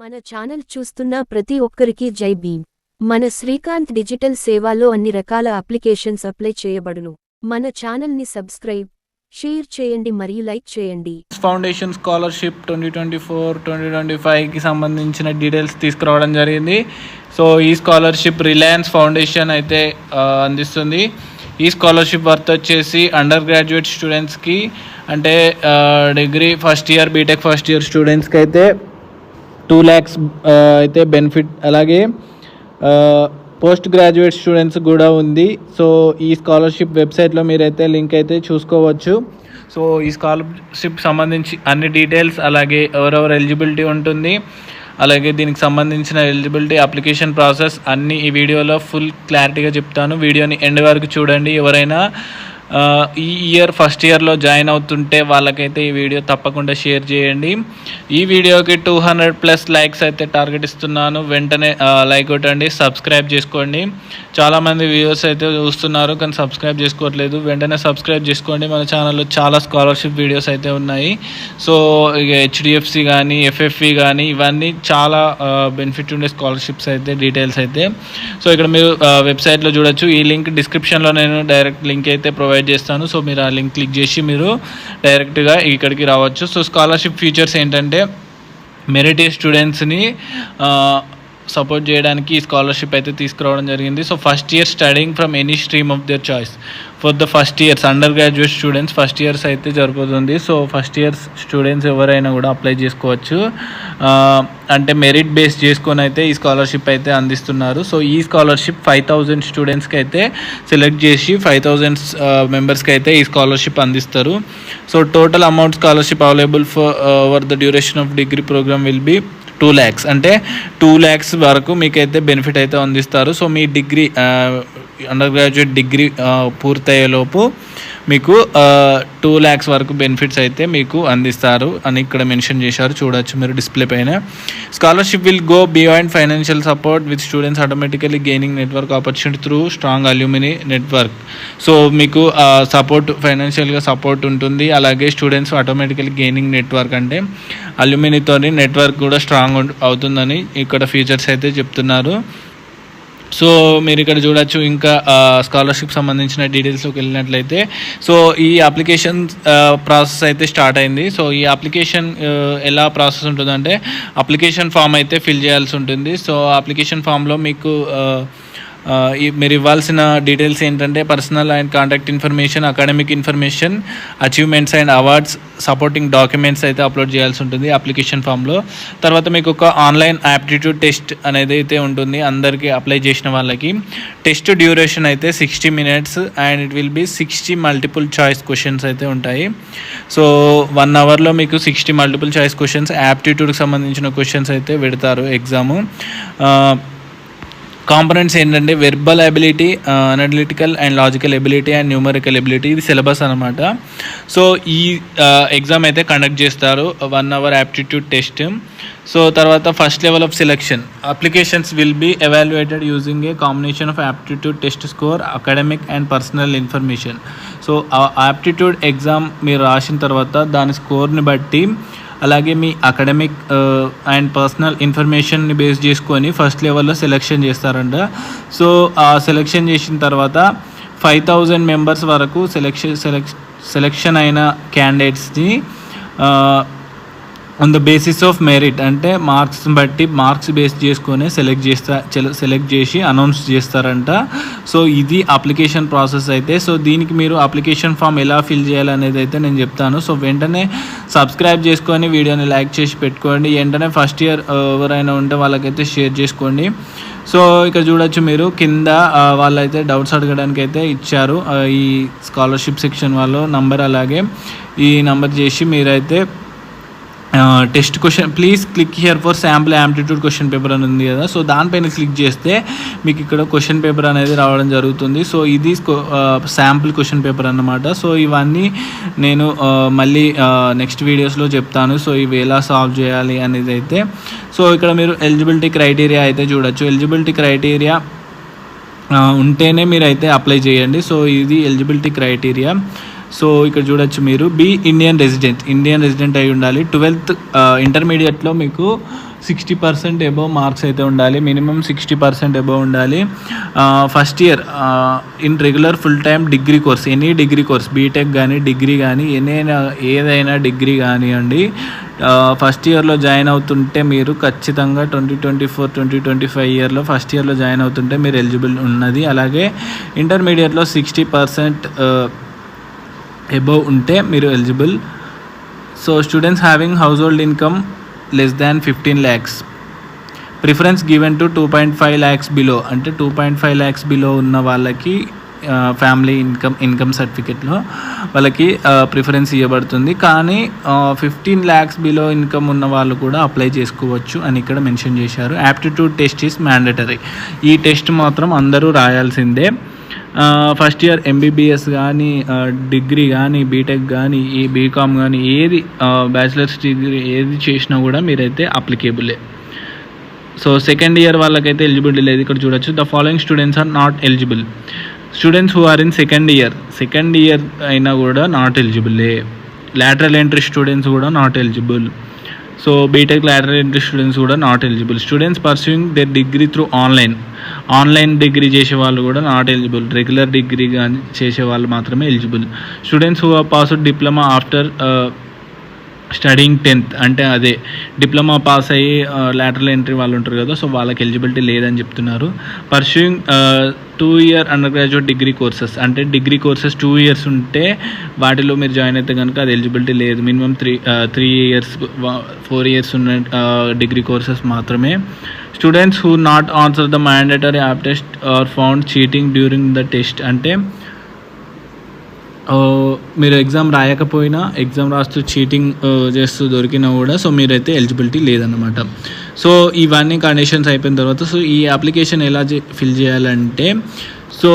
మన ఛానల్ చూస్తున్న ప్రతి ఒక్కరికి జై భీమ్. మన శ్రీకాంత్ డిజిటల్ సేవలో అన్ని రకాల అప్లికేషన్స్ అప్లై చేయబడును. మన ఛానల్ని సబ్స్క్రైబ్ షేర్ చేయండి మరియు లైక్ చేయండి. Foundation scholarship twenty twenty four twenty twenty ఫైవ్కి సంబంధించిన డీటెయిల్స్ తీసుకురావడం జరిగింది. సో ఈ స్కాలర్షిప్ రిలయన్స్ ఫౌండేషన్ అయితే అందిస్తుంది. ఈ స్కాలర్షిప్ వర్త్ వచ్చేసి అండర్ గ్రాడ్యుయేట్ స్టూడెంట్స్కి అంటే degree first year BTech first year స్టూడెంట్స్కి అయితే టూ ల్యాక్స్ అయితే బెనిఫిట్. అలాగే పోస్ట్ గ్రాడ్యుయేట్ స్టూడెంట్స్ కూడా ఉంది. సో ఈ స్కాలర్షిప్ వెబ్సైట్లో మీరైతే లింక్ అయితే చూసుకోవచ్చు. సో ఈ స్కాలర్షిప్ సంబంధించి అన్ని డీటెయిల్స్ అలాగే ఎవరెవరు ఎలిజిబిలిటీ ఉంటుంది అలాగే దీనికి సంబంధించిన ఎలిజిబిలిటీ అప్లికేషన్ ప్రాసెస్ అన్నీ ఈ వీడియోలో ఫుల్ క్లారిటీగా చెప్తాను. వీడియోని ఎండ్ వరకు చూడండి. ఎవరైనా ఈ ఇయర్ ఫస్ట్ ఇయర్లో జాయిన్ అవుతుంటే వాళ్ళకైతే ఈ వీడియో తప్పకుండా షేర్ చేయండి. ఈ వీడియోకి టూ హండ్రెడ్ ప్లస్ లైక్స్ అయితే టార్గెట్ ఇస్తున్నాను. వెంటనే లైక్ కొట్టండి సబ్స్క్రైబ్ చేసుకోండి. చాలామంది వ్యూవర్స్ అయితే చూస్తున్నారు కానీ సబ్స్క్రైబ్ చేసుకోవట్లేదు. వెంటనే సబ్స్క్రైబ్ చేసుకోండి. మన ఛానల్లో చాలా స్కాలర్షిప్ వీడియోస్ అయితే ఉన్నాయి. సో ఇక హెచ్డిఎఫ్సి కానీ ఎఫ్ఎఫ్ఈ కానీ ఇవన్నీ చాలా బెనిఫిట్ ఉండే స్కాలర్షిప్స్ అయితే డీటెయిల్స్ అయితే. సో ఇక్కడ మీరు వెబ్సైట్లో చూడొచ్చు. ఈ లింక్ డిస్క్రిప్షన్లో నేను డైరెక్ట్ లింక్ అయితే ప్రొవైడ్ చేస్తాను. సో మీరు ఆ లింక్ క్లిక్ చేసి మీరు డైరెక్ట్గా ఇక్కడికి రావచ్చు. సో స్కాలర్షిప్ ఫీచర్స్ ఏంటంటే మెరిట్ స్టూడెంట్స్ని సపోర్ట్ చేయడానికి ఈ స్కాలర్షిప్ అయితే తీసుకురావడం జరిగింది. So first year studying from any stream of their choice for the first years undergraduate students first years అయితే జరుగుతుంది సో ఫస్ట్ ఇయర్స్ స్టూడెంట్స్ ఎవరైనా కూడా అప్లై చేసుకోవచ్చు. అంటే మెరిట్ బేస్ చేసుకొని అయితే ఈ స్కాలర్షిప్ అయితే అందిస్తున్నారు. సో ఈ స్కాలర్షిప్ ఫైవ్ థౌజండ్ స్టూడెంట్స్కి అయితే సెలెక్ట్ చేసి ఫైవ్ థౌజండ్ మెంబర్స్కి అయితే ఈ స్కాలర్షిప్ అందిస్తారు. So total amount scholarship available for over the duration of degree program will be two lakhs. అంటే టూ ల్యాక్స్ వరకు మీకైతే బెనిఫిట్ అయితే అందిస్తారు. సో మీ డిగ్రీ అండర్ గ్రాడ్యుయేట్ డిగ్రీ పూర్తయ్యేలోపు మీకు టూ ల్యాక్స్ వరకు బెనిఫిట్స్ అయితే మీకు అందిస్తారు అని ఇక్కడ మెన్షన్ చేశారు. చూడొచ్చు మీరు డిస్ప్లే పైన. Scholarship will go beyond financial support with students automatically gaining network opportunity through strong alumni network so మీకు సపోర్ట్ ఫైనాన్షియల్గా సపోర్ట్ ఉంటుంది. అలాగే స్టూడెంట్స్ ఆటోమేటికలీ గెయినింగ్ నెట్వర్క్ అంటే అల్యూమినీతోని నెట్వర్క్ కూడా స్ట్రాంగ్ అవుతుందని ఇక్కడ ఫీచర్స్ అయితే చెప్తున్నారు. సో మీరు ఇక్కడ చూడొచ్చు ఇంకా స్కాలర్షిప్ సంబంధించిన డీటెయిల్స్లోకి వెళ్ళినట్లయితే. సో ఈ అప్లికేషన్ ప్రాసెస్ అయితే స్టార్ట్ అయింది. సో ఈ అప్లికేషన్ ఎలా ప్రాసెస్ ఉంటుందంటే అప్లికేషన్ ఫామ్ అయితే ఫిల్ చేయాల్సి ఉంటుంది. సో అప్లికేషన్ ఫామ్లో మీకు మీరు ఇవ్వాల్సిన డీటెయిల్స్ ఏంటంటే personal and contact information academic information achievements and awards supporting documents అయితే అప్లోడ్ చేయాల్సి ఉంటుంది అప్లికేషన్ ఫామ్లో తర్వాత మీకు ఒక ఆన్లైన్ యాప్టిట్యూడ్ టెస్ట్ అనేది అయితే ఉంటుంది అందరికీ అప్లై చేసిన వాళ్ళకి. టెస్ట్ డ్యూరేషన్ అయితే sixty minutes and it will be sixty multiple choice questions అయితే ఉంటాయి. సో వన్ అవర్లో మీకు సిక్స్టీ మల్టిపుల్ చాయిస్ క్వశ్చన్స్ యాప్టిట్యూడ్కి సంబంధించిన క్వశ్చన్స్ అయితే పెడతారు ఎగ్జాము కాంపనెంట్స్ ఏంటంటే verbal ability analytical and logical ability and numerical ability ఇది సిలబస్ అనమాట సో ఈ ఎగ్జామ్ అయితే కండక్ట్ చేస్తారు. One hour aptitude test so తర్వాత first level of selection applications will be evaluated using a combination of aptitude test score academic and personal information so ఆ aptitude exam మీరు రాసిన తర్వాత దాని స్కోర్ని బట్టి అలాగే మీ అకాడమిక్ అండ్ పర్సనల్ ఇన్ఫర్మేషన్ని బేస్ చేసుకొని ఫస్ట్ లెవెల్లో సెలెక్షన్ చేస్తారంట. సో ఆ సెలెక్షన్ చేసిన తర్వాత ఫైవ్ థౌజండ్ మెంబర్స్ వరకు సెలెక్షన్ సెలెక్ సెలెక్షన్ అయిన క్యాండిడేట్స్ని on the basis of merit అంటే మార్క్స్ బట్టి మార్క్స్ బేస్ చేసుకొని సెలెక్ట్ చేస్తా సెలెక్ట్ చేసి అనౌన్స్ చేస్తారంట. సో ఇది అప్లికేషన్ ప్రాసెస్ అయితే సో దీనికి మీరు అప్లికేషన్ ఫామ్ ఎలా ఫిల్ చేయాలనేది అయితే నేను చెప్తాను. సో వెంటనే సబ్స్క్రైబ్ చేసుకొని వీడియోని లైక్ చేసి పెట్టుకోండి. వెంటనే ఫస్ట్ ఇయర్ ఎవరైనా ఉంటే వాళ్ళకైతే షేర్ చేసుకోండి. సో ఇక్కడ చూడొచ్చు మీరు కింద uh, వాళ్ళైతే డౌట్స్ అడగడానికి అయితే ఇచ్చారు uh, ఈ స్కాలర్షిప్ సెక్షన్ వాళ్ళు నంబర్ అలాగే ఈ నంబర్ చేసి మీరైతే test question please click here for sample aptitude question paper అని ఉంది కదా. సో దానిపైన క్లిక్ చేస్తే మీకు ఇక్కడ క్వశ్చన్ పేపర్ అనేది రావడం జరుగుతుంది. సో ఇది శాంపుల్ క్వశ్చన్ పేపర్ అన్నమాట. సో ఇవన్నీ నేను మళ్ళీ నెక్స్ట్ వీడియోస్లో చెప్తాను. సో ఇవి ఎలా సాల్వ్ చేయాలి అనేది అయితే. సో ఇక్కడ మీరు ఎలిజిబిలిటీ క్రైటీరియా అయితే చూడొచ్చు. ఎలిజిబిలిటీ క్రైటీరియా ఉంటేనే మీరు అయితే అప్లై చేయండి. సో ఇది ఎలిజిబిలిటీ క్రైటీరియా సో ఇక్కడ చూడొచ్చు మీరు. Be Indian resident Indian resident అయి ఉండాలి. ట్వెల్త్ ఇంటర్మీడియట్లో మీకు సిక్స్టీ పర్సెంట్ ఎబో మార్క్స్ అయితే ఉండాలి. మినిమం సిక్స్టీ పర్సెంట్ ఎబో ఉండాలి. First year in regular full time degree course any degree course BTech కానీ డిగ్రీ కానీ ఏదైనా ఏదైనా డిగ్రీ కానివ్వండి ఫస్ట్ ఇయర్లో జాయిన్ అవుతుంటే మీరు ఖచ్చితంగా twenty twenty four twenty twenty five ఇయర్లో ఫస్ట్ ఇయర్లో జాయిన్ అవుతుంటే మీరు ఎలిజిబుల్ ఉన్నది. అలాగే ఇంటర్మీడియట్లో సిక్స్టీ పర్సెంట్ ఎబోవ్ ఉంటే మీరు eligible so students having household income less than fifteen lakhs preference given to two point five lakhs below అంటే two point five lakhs below ఉన్న వాళ్ళకి ఫ్యామిలీ ఇన్కమ్ ఇన్కమ్ సర్టిఫికెట్లో వాళ్ళకి ప్రిఫరెన్స్ ఇవ్వబడుతుంది. కానీ ఫిఫ్టీన్ ల్యాక్స్ బిలో ఇన్కమ్ ఉన్న వాళ్ళు కూడా అప్లై చేసుకోవచ్చు అని ఇక్కడ మెన్షన్ చేశారు. యాప్టిట్యూడ్ టెస్ట్ ఈస్ మ్యాండటరీ ఈ టెస్ట్ మాత్రం అందరూ రాయాల్సిందే. ఫస్ట్ ఇయర్ ఎంబీబీఎస్ కానీ డిగ్రీ కానీ బీటెక్ కానీ ఈ బీకామ్ కానీ ఏది బ్యాచిలర్స్ డిగ్రీ ఏది చేసినా కూడా మీరైతే అప్లికేబులే సో సెకండ్ ఇయర్ వాళ్ళకైతే ఎలిజిబిలిటీ లేదు. ఇక్కడ చూడొచ్చు. The following students are not eligible students who are in second year second year అయినా కూడా నాట్ ఎలిజిబులే లాటరల్ ఎంట్రీ స్టూడెంట్స్ కూడా not eligible so BTech lateral entry students కూడా not eligible students pursuing their degree through online online degree చేసే వాళ్ళు కూడా not eligible. Regular degree కానీ చేసే వాళ్ళు మాత్రమే eligible. Students who are passed diploma after studying tenth. అంటే అదే డిప్లొమా పాస్ అయ్యి లాటరల్ ఎంట్రీ వాళ్ళు ఉంటారు కదా సో వాళ్ళకి ఎలిజిబిలిటీ లేదని చెప్తున్నారు. Pursuing two year undergraduate degree courses అంటే డిగ్రీ కోర్సెస్ టూ ఇయర్స్ ఉంటే వాటిలో మీరు జాయిన్ అయితే కనుక అది ఎలిజిబిలిటీ లేదు. Minimum three three years four years ఉన్న డిగ్రీ కోర్సెస్ మాత్రమే students who not answer the mandatory apt test are found cheating during the test అంటే uh, మీరు ఎగ్జామ్ రాయకపోయినా ఎగ్జామ్ రాస్తూ చీటింగ్ uh, చేస్తూ దొరికినా కూడా సో మీరైతే ఎలిజిబిలిటీ లేదన్నమాట. సో ఇవన్నీ కండిషన్స్ అయిపోయిన తర్వాత సో ఈ అప్లికేషన్ ఎలా ఫిల్ చేయాలంటే సో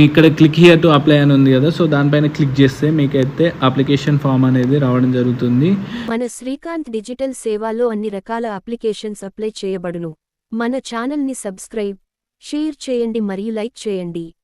ఇక్కడ క్లిక్ హియర్ టు అప్లై అని ఉంది కదా సో దానిపైన క్లిక్ చేస్తే మీకైతే అప్లికేషన్ ఫామ్ అనేది రావడం జరుగుతుంది. మన శ్రీకాంత్ డిజిటల్ సేవలో అన్ని రకాల అప్లికేషన్స్ అప్లై చేయబడును. మన ఛానల్ని సబ్స్క్రైబ్ షేర్ చేయండి మరియు లైక్ చేయండి.